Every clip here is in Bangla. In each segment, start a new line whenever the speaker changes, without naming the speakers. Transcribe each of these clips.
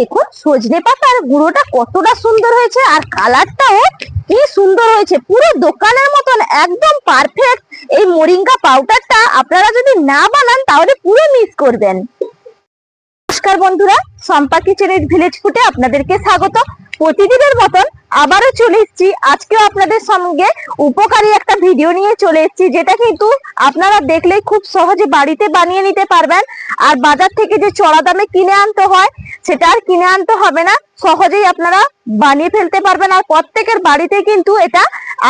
দেখুন, সজনে পাতার গুঁড়োটা কতটা সুন্দর হয়েছে আর কালারটাও কি সুন্দর হয়েছে। পুরো দোকানের মতন, একদম পারফেক্ট এই মোরিঙ্গা পাউডারটা আপনারা যদি না বানান, তাহলে পুরো মিস করবেন। নমস্কার বন্ধুরা সম্পা কিচেনের ভিলেজ ফুটে আপনাদেরকে স্বাগত। প্রতিদিনের মতন আবারও চলে এসেছি। আজকেও আপনাদের সঙ্গে উপকারী একটা ভিডিও নিয়ে চলে এসেছি, যেটা কিন্তু আপনারা দেখলেই খুব সহজে বাড়িতে বানিয়ে নিতে পারবেন। আর বাজার থেকে যে চড়া দামে কিনে আনতে হয়, সেটা আর কিনে আনতে হবে না। সহজেই আপনারা বানিয়ে ফেলতে পারবেন। আর প্রত্যেকের বাড়িতে কিন্তু এটা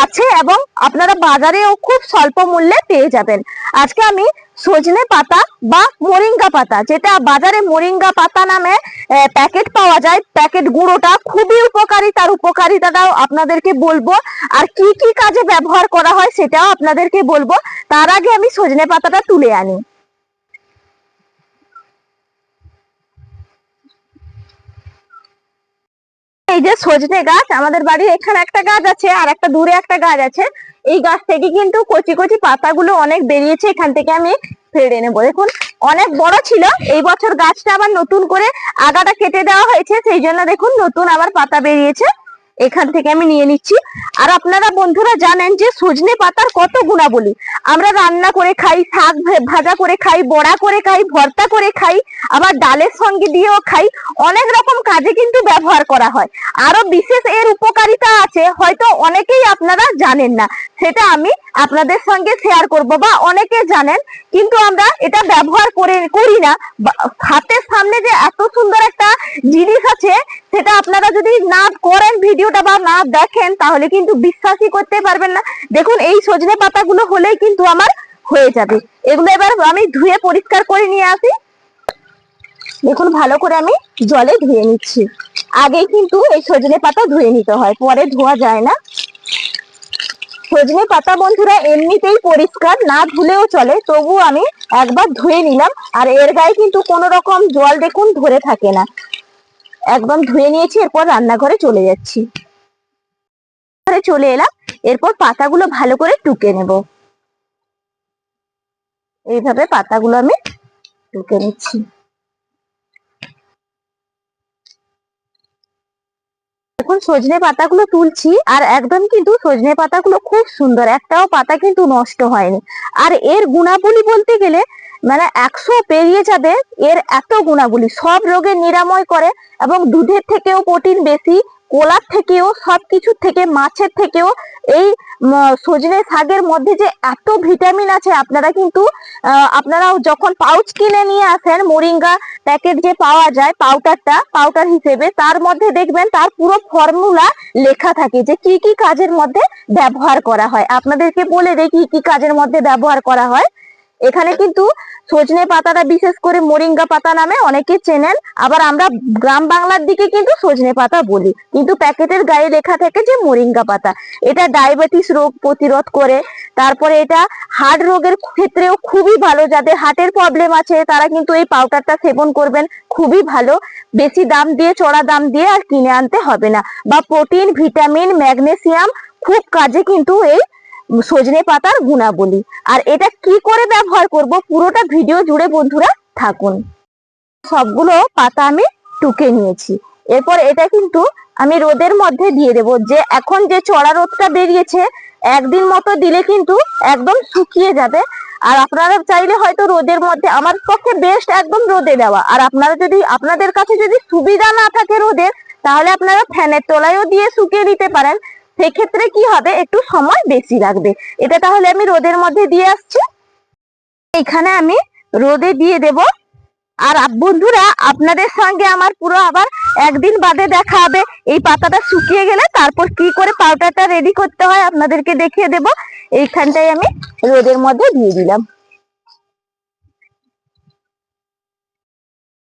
আছে এবং আপনারা বাজারেও খুব স্বল্প মূল্যে পেয়ে যাবেন। আজকে আমি সজনে পাতা বা মোরিঙ্গা পাতা, যেটা বাজারে মোরিঙ্গা পাতা নামে প্যাকেট পাওয়া যায়। প্যাকেট গুঁড়োটা খুবই উপকারী, তার উপকারিতাটাও আপনাদেরকে বলব। আর কি কি কাজে ব্যবহার করা হয় সেটাও আপনাদেরকে বলব। তার আগে আমি সজনে পাতাটা তুলে আনি। এই যে সজনে গাছ, আমাদের বাড়ির এখানে একটা গাছ আছে, আর একটা দূরে একটা গাছ আছে। এই গাছ থেকে কিন্তু কচি কচি পাতাগুলো অনেক বেরিয়েছে, এখান থেকে আমি ফেড়ে নেব। দেখুন, অনেক বড় ছিল, এই বছর গাছটা আবার নতুন করে আগাটা কেটে দেওয়া হয়েছে, সেই জন্য দেখুন নতুন আবার পাতা বেরিয়েছে। এখান থেকে আমি নিয়ে নিচ্ছি। আর আপনারা বন্ধুরা জানেন যে সজনে পাতার কত গুণাবলী। আমরা রান্না করে খাই, শাক ভাজা করে খাই, বড়া করে খাই, ভর্তা করে খাই, আবার ডালের সঙ্গে দিয়েও খাই। অনেক রকম কাজে কিন্তু ব্যবহার করা হয়। আরও বিশেষ এর উপকারিতা আছে, হয়তো অনেকেই আপনারা জানেন না। সেটা আমি আপনাদের সঙ্গে শেয়ার করব বা অনেকে জানেন, কিন্তু আমরা এটা ব্যবহার করে, করি না। হাতের সামনে যে এত সুন্দর একটা জিনিস আছে, সেটা আপনারা যদি না করেন ভিডিওটা বা না দেখেন, তাহলে কিন্তু বিশ্বাসই করতে পারবেন না। দেখুন, এই সজনে পাতাগুলো হলেই কিন্তু আমার হয়ে যাবে। এগুলো এবার আমি ধুয়ে পরিষ্কার করে নিয়ে আসি। দেখুন, ভালো করে আমি জলে ধুয়ে নিচ্ছি। আগে কিন্তু এই সজনে পাতা ধুয়ে নিতে হয়, পরে ধোয়া যায় না। সজনে পাতা বন্ধুরা, এমনিতেই পরিষ্কার, না ধুলেও চলে তবু আমি একবার ধুয়ে নিলাম। আর এর গায়ে কিন্তু কোনো রকম জল দেখুন ধরে থাকে না। একদম ধুয়ে নিয়েছি, এরপর রান্নাঘরে চলে যাচ্ছি। ঘরে চলে এলাম, এরপর পাতাগুলো ভালো করে টুকে নেব। এইভাবে পাতাগুলো আমি টুকে নিচ্ছি। এখন সজনে পাতাগুলো তুলছি, আর একদম কিন্তু সজনে পাতাগুলো খুব সুন্দর, একটাও পাতা কিন্তু নষ্ট হয়নি। আর এর গুণাবলী বলতে গেলে মানে একশো পেরিয়ে যাবে, এর এত গুণাবলী। সব রোগের নিরাময় করে এবং দুধের থেকেও প্রোটিন বেশি, কোলার থেকেও, সব সবকিছুর থেকে, মাছের থেকেও। এই সজনে শাকের মধ্যে যে এত ভিটামিন আছে, আপনারা কিন্তু আপনারা যখন পাউচ কিনে নিয়ে আসেন, মোরিঙ্গা প্যাকেট যে পাওয়া যায়, পাউডারটা, পাউডার হিসেবে, তার মধ্যে দেখবেন তার পুরো ফর্মুলা লেখা থাকে যে কি কি কাজের মধ্যে ব্যবহার করা হয়। আপনাদেরকে বলে দেই কি কি কাজের মধ্যে ব্যবহার করা হয়। এখানে কিন্তু সজনে পাতাটা বিশেষ করে মোরিঙ্গা পাতা নামে অনেকে চেনেন। আবার আমরা গ্রাম বাংলার দিকে কিন্তু সজনে পাতা বলি। কিন্তু প্যাকেটের গায়ে লেখা থাকে যে মোরিঙ্গা পাতা। এটা ডায়াবেটিস রোগ প্রতিরোধ করে। তারপরে এটা হার্ট রোগের ক্ষেত্রেও খুবই ভালো। যাদের হার্টের প্রবলেম আছে, তারা কিন্তু এই পাউডারটা সেবন করবেন। খুবই ভালো। বেশি দাম দিয়ে, চড়া দাম দিয়ে আর কিনে আনতে হবে না। বা প্রোটিন ভিটামিন ম্যাগনেসিয়াম খুব কাজে কিন্তু এই সজনে পাতার গুণাবলী। আর এটা কি করে ব্যবহার করব? পুরোটা ভিডিও জুড়ে বন্ধুরা থাকুন। সবগুলো পাতা আমি টুকে নিয়েছি। এরপর এটা কিন্তু আমি রোদের মধ্যে দিয়ে দেব। যে এখন যে চড়া রোদটা বেরিয়েছে, একদিন মতো দিলে কিন্তু একদম শুকিয়ে যাবে। আর আপনারা চাইলে হয়তো রোদের মধ্যে, আমার পক্ষে বেস্ট একদম রোদে দেওয়া। আর আপনারা যদি, আপনাদের কাছে যদি সুবিধা না থাকে রোদের, তাহলে আপনারা ফ্যানের তলায়ও দিয়ে শুকিয়ে দিতে পারেন। সেক্ষেত্রে কি হবে? একটু সময় বেশি লাগবে। এটা তাহলে আমি রোদের মধ্যে দিয়ে আসছি। এখানে আমি রোদে দিয়ে দেব। আর বন্ধুরা, আপনাদের সঙ্গে আমার পুরো আবার একদিন বাদে দেখা হবে। এই পাতাটা শুকিয়ে গেলে তারপর কি করে পাউডারটা রেডি করতে হয় আপনাদেরকে দেখিয়ে দেব। এইখানটাই আমি রোদের মধ্যে দিয়ে দিলাম।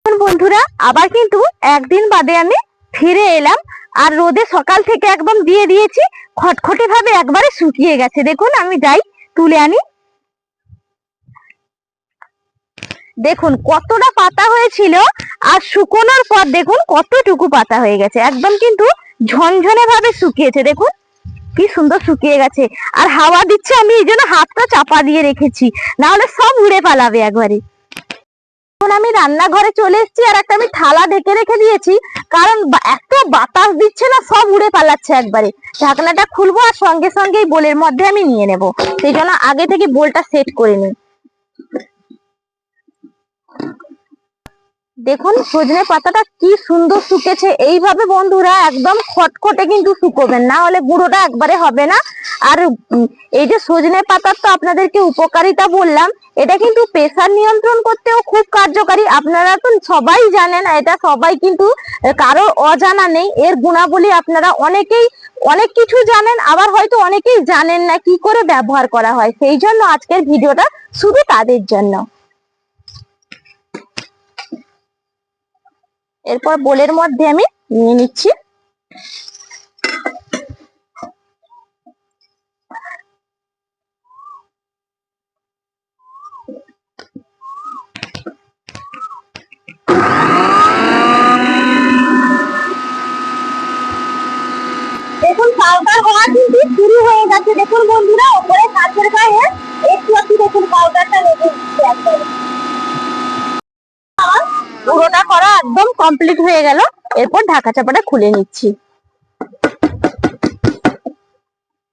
বন্ধুরা, আবার কিন্তু একদিন বাদে আমি ফিরে এলাম। আর রোদে সকাল থেকে একদম দিয়ে দিয়েছি, খটখটে ভাবে একবারে শুকিয়ে গেছে। দেখুন, আমি যাই, তুলে আনি। দেখুন, কতটা পাতা হয়েছিল, আর শুকোনোর পর দেখুন, কতটুকু পাতা হয়ে গেছে। একদম কিন্তু ঝনঝনে ভাবে শুকিয়েছে, দেখুন। কি সুন্দর শুকিয়ে গেছে। আর হাওয়া দিচ্ছে, আমি এই জন্য হাতটা চাপা দিয়ে রেখেছি। না হলে সব উড়ে পালাবে একবারে। এখন আমি রান্নাঘরে চলে এসেছি আর একটা আমি থালা ঢেকে রেখে দিয়েছি। কারণ এত বাতাস দিচ্ছে না, সব উড়ে পালাচ্ছে একবারে। ঢাকনাটা খুলবো আর সঙ্গে সঙ্গেই বোলের মধ্যে আমি নিয়ে নেব। সেই জন্য আগে থেকে বোলটা সেট করে নিই। দেখুন, সজনে পাতাটা কি সুন্দর শুকেছে। এইভাবে বন্ধুরা একদম খটখটে কিন্তু শুকোবেন, না হলে গুঁড়োটা একবারে হবে না। আর এই যে সজনে পাতার তো আপনাদেরকে উপকারিতা বললাম, এটা কিন্তু প্রেশার নিয়ন্ত্রণ করতেও খুব কার্যকারী। আপনারা তো সবাই জানেন, এটা সবাই কিন্তু কারও অজানা নেই। এর গুণাবলী আপনারা অনেকেই, অনেক কিছু জানেন, আবার হয়তো অনেকেই জানেন না কি করে ব্যবহার করা হয়। সেই জন্য আজকের ভিডিওটা শুধু তাদের জন্য। এরপর বোলের মধ্যে আমি নিয়ে নিচ্ছি। দেখুন শুরু হয়ে গেছে। দেখুন বন্ধুরা, ওপরে কাঁচের একটু একটু দেখুন পাউডারটা একদম কমপ্লিট হয়ে গেল। এরপর ঢাকা চাপাটা খুলে নিচ্ছি।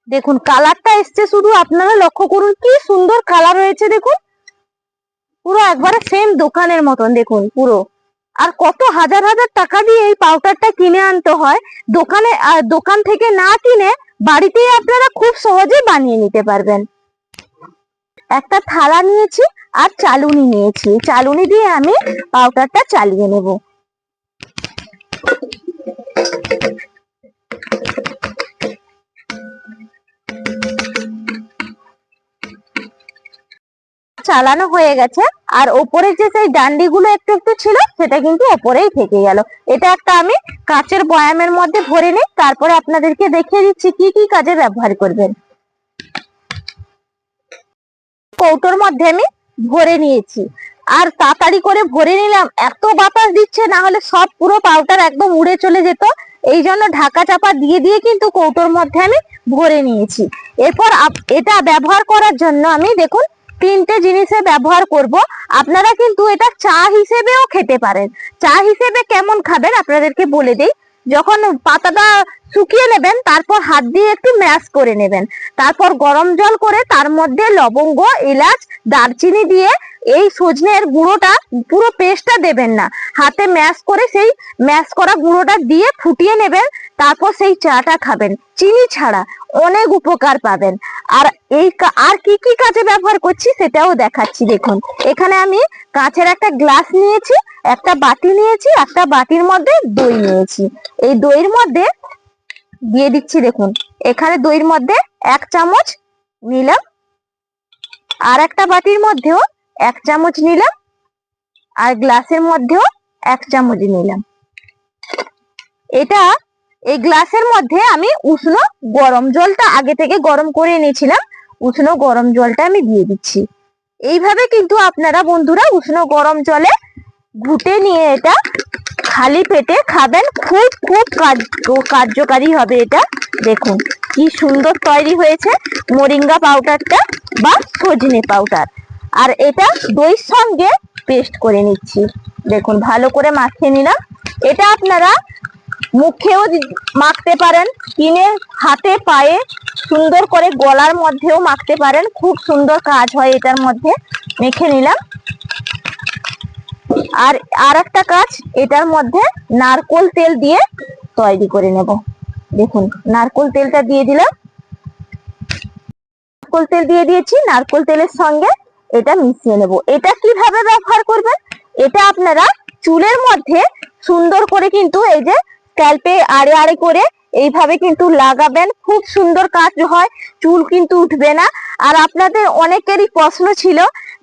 দেখুন কালারটা এসছে শুধু, আপনারা লক্ষ্য করুন, কি সুন্দর কালার হয়েছে, দেখুন। পুরো একবারে সেম দোকানের মতন, দেখুন, পুরো। আর কত হাজার হাজার টাকা দিয়ে এই পাউডারটা কিনে আনতে হয়। দোকানে দোকান থেকে না কিনে বাড়িতেই আপনারা খুব সহজে বানিয়ে নিতে পারবেন। একটা থালা নিয়েছি আর চালুনি নিয়েছি। চালুনি দিয়ে আমি পাউডারটা চালিয়ে নেব। চালানো হয়ে গেছে। আর ওপরে যে সেই ডান্ডিগুলো একটু একটু ছিল, সেটা কিন্তু ওপরেই থেকে গেল। এটা একটা আমি কাঁচের বয়ামের মধ্যে ভরে নিই, তারপরে আপনাদেরকে দেখিয়ে দিচ্ছি কি কি কাজে ব্যবহার করবেন। কৌটোর মধ্যে আমি ভরে নিয়েছি। আর তাড়াতাড়ি করে ভরে নিলাম। এত বাতাস দিচ্ছে, না হলে সব পুরো পাউডার একদম উড়ে চলে যেত। এই জন্য ঢাকা চাপা দিয়ে দিয়ে কিন্তু কৌটোর মধ্যে আমি ভরে নিয়েছি। এরপর এটা ব্যবহার করার জন্য আমি দেখুন, তিনটে জিনিসে ব্যবহার করব। আপনারা কিন্তু এটা চা হিসেবেও খেতে পারেন। চা হিসেবে কেমন খাবেন আপনাদেরকে বলে দেই। যখন পাতাটা শুকিয়ে নেবেন, তারপর হাত দিয়ে একটু ম্যাশ করে নেবেন। তারপর গরম জল করে তার মধ্যে লবঙ্গ, এলাচ, দারচিনি দিয়ে এই সজনের গুঁড়োটা, পুরো পেস্টটা দেবেন না। হাতে ম্যাশ করে সেই ম্যাশ করা গুঁড়োটা দিয়ে ফুটিয়ে নেবেন, তারপর সেই চাটা খাবেন। চিনি ছাড়া অনেক উপকার পাবেন। আর এই আর কি কি কাজে ব্যবহার করছি সেটাও দেখাচ্ছি, দেখুন। এখানে আমি কাঁচের একটা গ্লাস নিয়েছি, একটা বাটি নিয়েছি, একটা বাটির মধ্যে দই নিয়েছি। এই দইয়ের মধ্যে দিয়ে দিচ্ছি দেখুন। এখানে দইয়ের মধ্যে এক চামচ নিলাম। আর একটা বাটির মধ্যেও এক চামচ নিলাম। আর গ্লাসের মধ্যেও এক চামচ নিলাম। এটা এই গ্লাসের মধ্যে আমি উষ্ণ গরম জলটা আগে থেকে গরম করে নিয়েছিলাম উষ্ণ গরম জলটা আমি দিয়ে দিচ্ছি। এইভাবে কিন্তু আপনারা বন্ধুরা উষ্ণ গরম জলে ঘুটে নিয়ে এটা খালি পেটে খাবেন, খুব খুব কার্য- কার্যকারী হবে এটা। দেখুন, কি সুন্দর তৈরি হয়েছে মোরিঙ্গা পাউডারটা বা সজনে পাউডার। আর এটা দইয়ের সঙ্গে পেস্ট করে নিচ্ছি। দেখুন, ভালো করে মাখিয়ে নিলাম। এটা আপনারা মুখেও মাখতে পারেন, কিনে হাতে, পায়ে সুন্দর করে গলার মধ্যেও মাখতে পারেন। খুব সুন্দর কাজ হয় এটার মধ্যে। মেখে নিলাম। আর আর একটা কাজ, এটার মধ্যে নারকোল তেল দিয়ে তৈরি করে নেব। দেখুন, নারকোল তেলটা দিয়ে দিলাম। নারকোল তেল দিয়ে দিয়েছি, নারকোল তেলের সঙ্গে এটা মিশিয়ে নেব। এটা কীভাবে ব্যবহার করবেন? এটা আপনারা চুলের মধ্যে সুন্দর করে কিন্তু এই যে স্ক্যাল্পে আড়ে আড়ে করে এইভাবে কিন্তু লাগাবেন। খুব সুন্দর কাজ হয়, চুল কিন্তু উঠবে না। আর আপনাদের অনেকেরই প্রশ্ন ছিল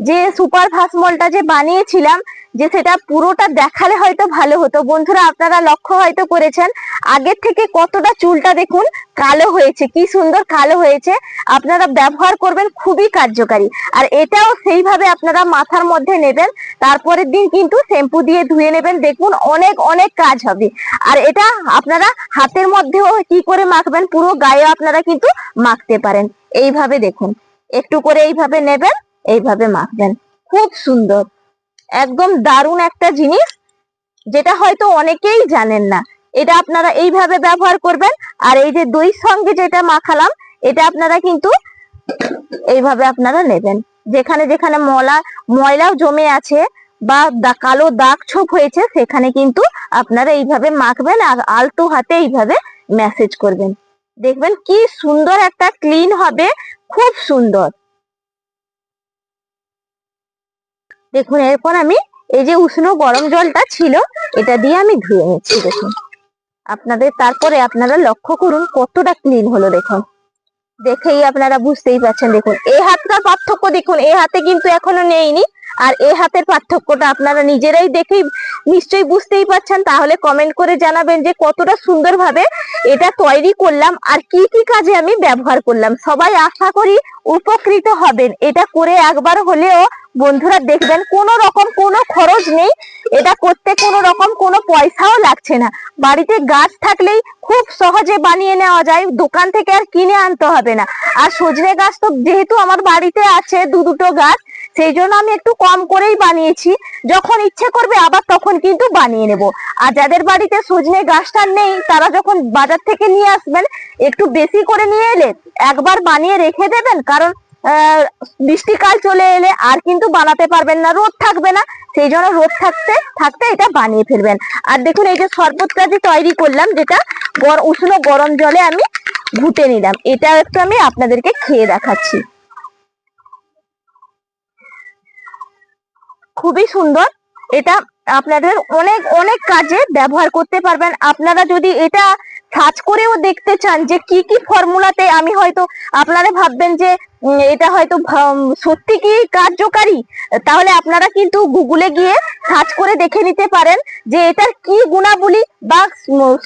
যে সুপার ভাসমলটা যে বানিয়েছিলাম যে সেটা পুরোটা দেখালে হয়তো ভালো হতো। বন্ধুরা, আপনারা লক্ষ্য হয়তো করেছেন, আগের থেকে কতটা চুলটা দেখুন কালো হয়েছে, কি সুন্দর কালো হয়েছে। আপনারা ব্যবহার করবেন খুবই কার্যকারী। আর এটাও সেইভাবে আপনারা মাথার মধ্যে নেবেন, তারপরের দিন কিন্তু শ্যাম্পু দিয়ে ধুয়ে নেবেন। দেখুন, অনেক অনেক কাজ হবে। আর এটা আপনারা হাতের মধ্যেও কি করে মাখবেন, পুরো গায়ে আপনারা কিন্তু মাখতে পারেন। এইভাবে দেখুন, একটু করে এইভাবে নেবেন, এইভাবে মাখবেন। খুব সুন্দর। একদম দারুণ একটা জিনিস, যেটা হয়তো অনেকেই জানেন না। এটা আপনারা এইভাবে ব্যবহার করবেন, আর এই যে দই সঙ্গে যেটা মাখালাম, এটা আপনারা কিন্তু এইভাবে আপনারা নেবেন। যেখানে যেখানে মলা, ময়লাও জমে আছে বা কালো দাগ ছোপ হয়েছে, সেখানে কিন্তু আপনারা এইভাবে মাখবেন আর আলতো হাতে এইভাবে ম্যাসেজ করবেন। দেখবেন কি সুন্দর একটা ক্লিন হবে, খুব সুন্দর। দেখুন, এরপর আমি এই যে উষ্ণ গরম জলটা ছিল, এটা দিয়ে আমি ধুয়ে নিচ্ছি, দেখুন। আপনাদের তারপরে আপনারা লক্ষ্য করুন কতটা ক্লিন হলো, দেখুন। দেখেই আপনারা বুঝতেই পারছেন, দেখুন। এই হাতটা পার্থক্য, দেখুন এই হাতে কিন্তু এখনও নেইনি। আর এ হাতের পার্থক্যটা আপনারা নিজেরাই দেখেই নিশ্চয়ই বুঝতেই পারছেন, তাহলে কমেন্ট করে জানাবেন যে কতটা সুন্দরভাবে এটা তৈরি করলাম আর কি কি কাজে আমি ব্যবহার করলাম। সবাই আশা করি উপকৃত হবেন। এটা করে একবার হলেও বন্ধুরা দেখবেন কোনো রকম কোনো খরচ নেই, এটা করতে কোনো রকম কোনো পয়সাও লাগছে না। বাড়িতে গাছ থাকলেই খুব সহজে বানিয়ে নেওয়া যায়, দোকান থেকে আর কিনে আনতে হবে না। আর সজনে গাছ তো যেহেতু আমার বাড়িতে আছে দু দুটো গাছ সেই জন্য আমি একটু কম করেই বানিয়েছি। যখন ইচ্ছে করবে আবার তখন কিন্তু বানিয়ে নেব। আর যাদের বাড়িতে সজনে গাছটা নেই, তারা যখন বাজার থেকে নিয়ে আসবেন, একটু বেশি করে নিয়ে এলে একবার বানিয়ে রেখে দেবেন, কারণ বৃষ্টিকাল চলে এলে আর কিন্তু বানাতে পারবেন না, রোদ থাকবে না। সেই জন্য রোদ থাকতে থাকতে এটা বানিয়ে ফেলবেন। আর দেখুন, এই যে শরবতটা যে তৈরি করলাম, যেটা উষ্ণ গরম জলে আমি ঘুটে নিলাম। এটা একটু আমি আপনাদেরকে খেয়ে দেখাচ্ছি। খুবই সুন্দর। এটা আপনাদের অনেক অনেক কাজে ব্যবহার করতে পারবেন। আপনারা যদি এটা সার্চ করেও দেখতে চান যে কি কি ফর্মুলাতে আমি হয়তো আপনারা ভাববেন যে এটা হয়তো সত্যি কি কার্যকারী? তাহলে আপনারা কিন্তু গুগলে গিয়ে সার্চ করে দেখে নিতে পারেন যে এটার কি গুণাবলী বা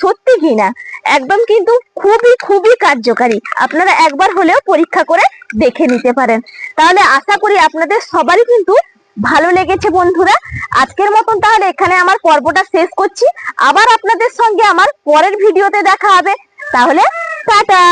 সত্যি কিনা। একদম কিন্তু খুবই খুবই কার্যকারী। আপনারা একবার হলেও পরীক্ষা করে দেখে নিতে পারেন। তাহলে আশা করি আপনাদের সবারই কিন্তু ভালো লেগেছে বন্ধুরা। আজকের মতন তাহলে এখানে আমার পর্বটা শেষ করছি। আবার আপনাদের সঙ্গে আমার পরের ভিডিওতে দেখা হবে। তাহলে টাটা!